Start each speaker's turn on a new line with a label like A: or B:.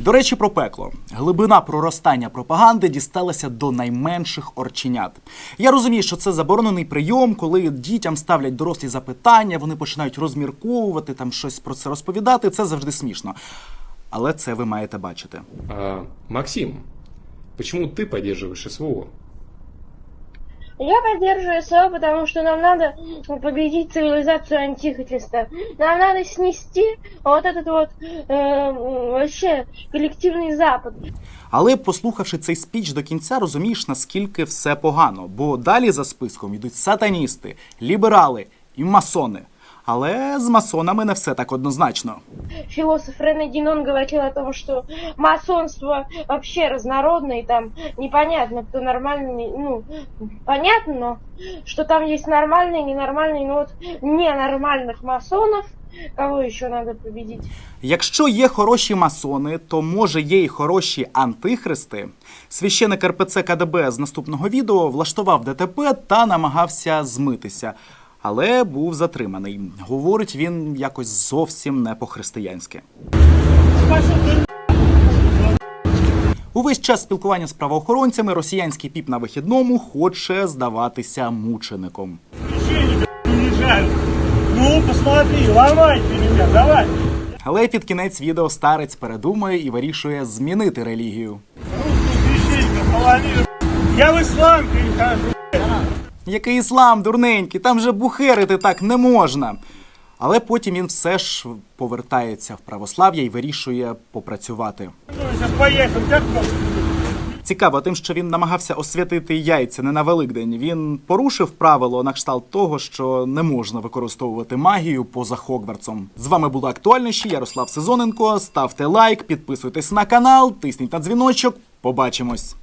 A: До речі, про пекло. Глибина проростання пропаганди дісталася до найменших орченят. Я розумію, що це заборонений прийом, коли дітям ставлять дорослі запитання, вони починають розмірковувати, там щось про це розповідати. Це завжди смішно. Але це ви маєте бачити.
B: А, Максим, чому ти підтримуєш СВО?
C: Я поддерживаю СВО, потому что нам надо победить цивилизацию Антихриста. Нам надо снести вот этот вот э, вообще коллективный Запад.
A: Але послухавши цей спіч до кінця, розумієш, наскільки все погано. Бо далі за списком йдуть сатаністи, ліберали і масони. Але з масонами не все так однозначно.
C: Философ Рене Динон говорил о том, что масонство вообще разнородное, и там непонятно, кто нормальный, ну, понятно, но что там есть нормальные, ненормальные, но вот ненормальных масонов, кого еще надо победить?
A: Якщо є хороші масони, то може є і хороші антихристи. Священик РПЦ КДБ з наступного відео влаштував ДТП та намагався змитися, але був затриманий. Говорить він якось зовсім не по-християнськи. Увесь час спілкування з правоохоронцями росіянський піп на вихідному хоче здаватися мучеником.
D: Ну, посмотри, ломай ты меня, давай.
A: Але під кінець відео старець передумує і вирішує змінити релігію.
D: Я в ислам перехожу.
A: Який іслам, дурненький, там же бухерити так не можна. Але потім він все ж повертається в православ'я і вирішує попрацювати. Цікаво тим, що він намагався освятити яйця не на Великдень. Він порушив правило на кшталт того, що не можна використовувати магію поза Хогвартсом. З вами були актуальніші Ярослав Сезоненко. Ставте лайк, підписуйтесь на канал, тисніть на дзвіночок. Побачимось.